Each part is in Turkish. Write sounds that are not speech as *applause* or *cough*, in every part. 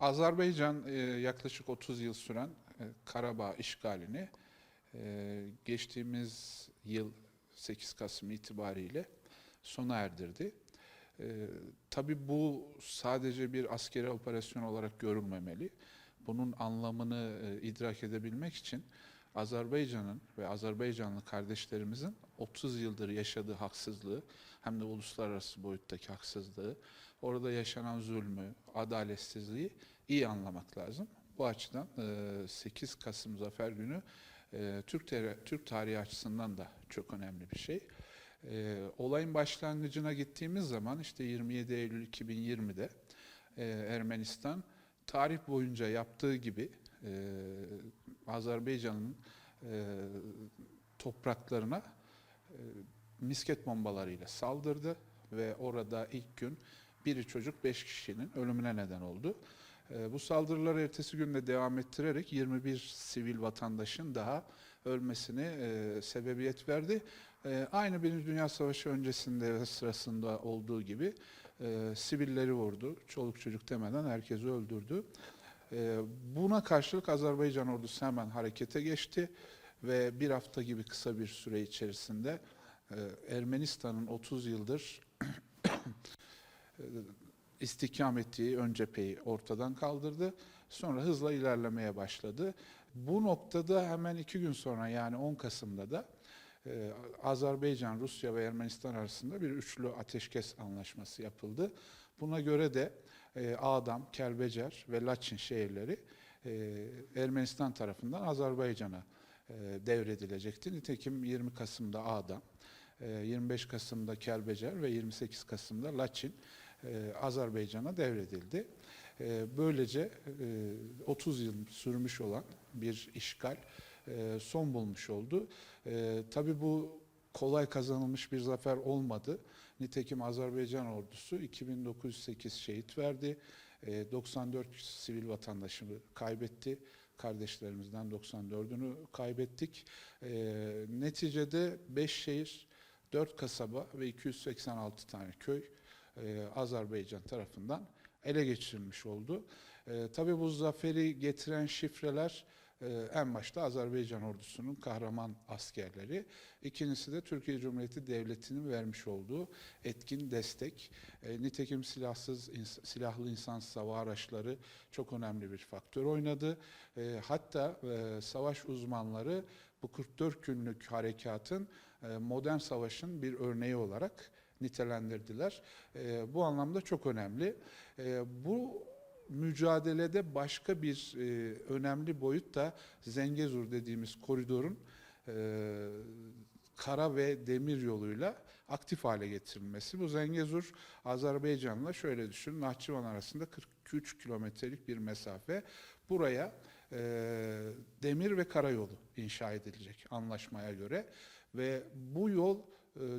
Azerbaycan e, yaklaşık 30 yıl süren e, Karabağ işgalini e, geçtiğimiz yıl 8 Kasım itibariyle sona erdirdi. E, tabii bu sadece bir askeri operasyon olarak görülmemeli. Bunun anlamını idrak edebilmek için Azerbaycan'ın ve Azerbaycanlı kardeşlerimizin 30 yıldır yaşadığı haksızlığı hem de uluslararası boyuttaki haksızlığı, orada yaşanan zulmü, adaletsizliği iyi anlamak lazım. Bu açıdan e, 8 Kasım Zafer Günü e, Türk, Türk tarihi açısından da çok önemli bir şey. E, Olayın başlangıcına gittiğimiz zaman işte 27 Eylül 2020'de e, Ermenistan tarih boyunca yaptığı gibi e, Azerbaycan'ın e, topraklarına e, misket bombalarıyla saldırdı ve orada ilk gün biri çocuk beş kişinin ölümüne neden oldu. E, bu saldırıları ertesi günde devam ettirerek 21 sivil vatandaşın daha ölmesine e, sebebiyet verdi. E, aynı Birinci Dünya Savaşı öncesinde ve sırasında olduğu gibi e, sivilleri vurdu. Çoluk çocuk demeden herkesi öldürdü. E, buna karşılık Azerbaycan ordusu hemen harekete geçti ve bir hafta gibi kısa bir süre içerisinde e, Ermenistan'ın 30 yıldır *coughs* istihkam ettiği ön cepheyi ortadan kaldırdı. Sonra hızla ilerlemeye başladı. Bu noktada hemen iki gün sonra yani 10 Kasım'da da e, Azerbaycan, Rusya ve Ermenistan arasında bir üçlü ateşkes anlaşması yapıldı. Buna göre de e, Ağdam, Kelbecer ve Laçin şehirleri e, Ermenistan tarafından Azerbaycan'a e, devredilecekti. Nitekim 20 Kasım'da Ağdam, e, 25 Kasım'da Kelbecer ve 28 Kasım'da Laçin e, Azerbaycan'a devredildi. E, Böylece e, 30 yıl sürmüş olan bir işgal e, son bulmuş oldu. E, Tabii bu kolay kazanılmış bir zafer olmadı. Nitekim Azerbaycan ordusu 2908 şehit verdi. E, 94 sivil vatandaşını kaybetti. Kardeşlerimizden 94'ünü kaybettik. E, neticede 5 şehir, 4 kasaba ve 286 tane köy e, Azerbaycan tarafından ele geçirilmiş oldu. Tabii bu zaferi getiren şifreler en başta Azerbaycan ordusunun kahraman askerleri. İkincisi de Türkiye Cumhuriyeti Devleti'nin vermiş olduğu etkin destek. E, nitekim silahsız, silahlı insansız hava araçları çok önemli bir faktör oynadı. E, hatta e, savaş uzmanları bu 44 günlük harekatın e, modern savaşın bir örneği olarak nitelendirdiler. Bu anlamda çok önemli. Bu mücadelede başka bir e, önemli boyut da Zengezur dediğimiz koridorun e, kara ve demir yoluyla aktif hale getirilmesi. Bu Zengezur Azerbaycan'la şöyle düşünün Nahçıvan arasında 43 kilometrelik bir mesafe. Buraya e, demir ve karayolu inşa edilecek anlaşmaya göre ve bu yol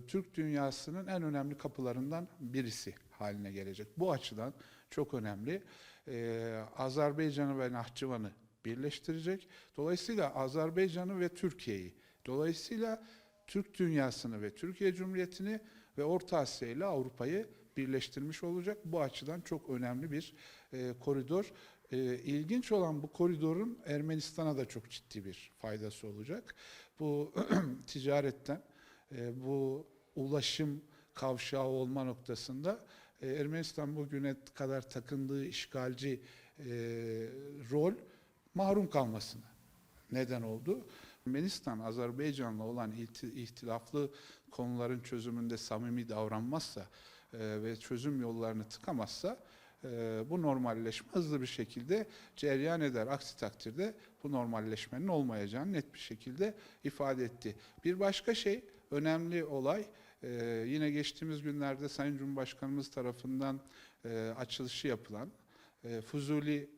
Türk dünyasının en önemli kapılarından birisi haline gelecek. Bu açıdan çok önemli. E, Azerbaycan'ı ve Nahçıvan'ı birleştirecek. Dolayısıyla Azerbaycan'ı ve Türkiye'yi, dolayısıyla Türk dünyasını ve Türkiye Cumhuriyeti'ni ve Orta Asya ile Avrupa'yı birleştirmiş olacak. Bu açıdan çok önemli bir e, koridor. E, ilginç olan bu koridorun Ermenistan'a da çok ciddi bir faydası olacak. Bu *clears throat* ticaretten, e, bu ulaşım kavşağı olma noktasında e, Ermenistan bugüne kadar takındığı işgalci e, rol mahrum kalmasına neden oldu. Ermenistan, Azerbaycan'la olan ihtilaflı konuların çözümünde samimi davranmazsa e, ve çözüm yollarını tıkamazsa e, bu normalleşme hızlı bir şekilde cereyan eder. Aksi takdirde bu normalleşmenin olmayacağını net bir şekilde ifade etti. Bir başka şey, önemli olay, e, yine geçtiğimiz günlerde Sayın Cumhurbaşkanımız tarafından e, açılışı yapılan e, Fuzuli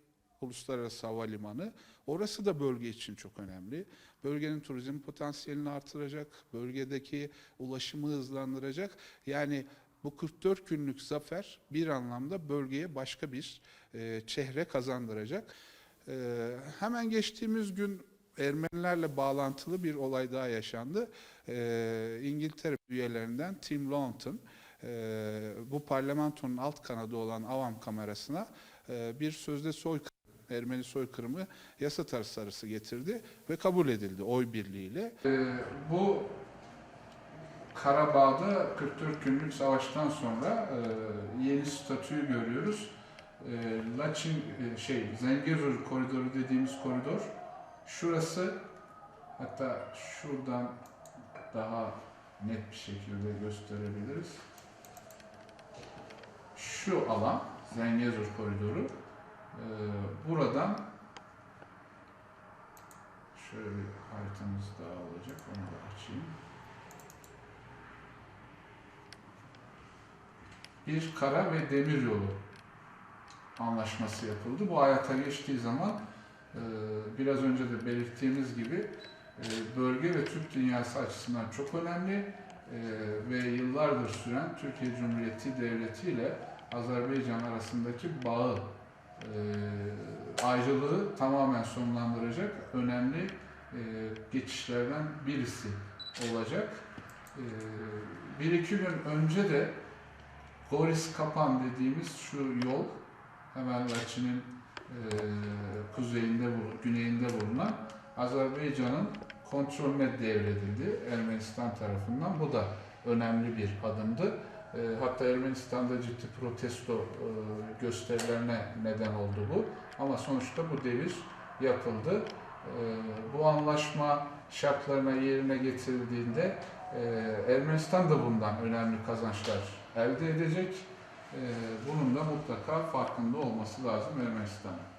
Uluslararası Havalimanı. Orası da bölge için çok önemli. Bölgenin turizm potansiyelini artıracak, bölgedeki ulaşımı hızlandıracak. Yani bu 44 günlük zafer bir anlamda bölgeye başka bir e, çehre kazandıracak. E, hemen geçtiğimiz gün Ermenilerle bağlantılı bir olay daha yaşandı. E, İngiltere üyelerinden Tim Lawton e, bu parlamentonun alt kanadı olan Avam kamerasına e, bir sözde soykırım, Ermeni soykırımı yasa tasarısı getirdi ve kabul edildi oy birliğiyle. E, bu Karabağ'da 44 günlük savaştan sonra e, yeni statüyü görüyoruz. E, Laçin e, şey Zengezur koridoru dediğimiz koridor şurası hatta şuradan daha net bir şekilde gösterebiliriz. Şu alan Zengezur koridoru e, buradan şöyle bir haritamız daha olacak onu da açayım. bir kara ve demir yolu anlaşması yapıldı. Bu hayata geçtiği zaman biraz önce de belirttiğimiz gibi e, bölge ve Türk dünyası açısından çok önemli e, ve yıllardır süren Türkiye Cumhuriyeti Devleti ile Azerbaycan arasındaki bağı, e, ayrılığı tamamen sonlandıracak önemli e, geçişlerden birisi olacak. E, bir iki gün önce de Goris Kapan dediğimiz şu yol hemen Laçin'in kuzeyinde, bul- güneyinde bulunan Azerbaycan'ın kontrolüne devredildi Ermenistan tarafından. Bu da önemli bir adımdı. E, hatta Ermenistan'da ciddi protesto e, gösterilerine neden oldu bu. Ama sonuçta bu devir yapıldı. E, bu anlaşma şartlarına yerine getirildiğinde Ermenistan da bundan önemli kazançlar elde edecek. Ee, bunun da mutlaka farkında olması lazım Ermenistan'ın.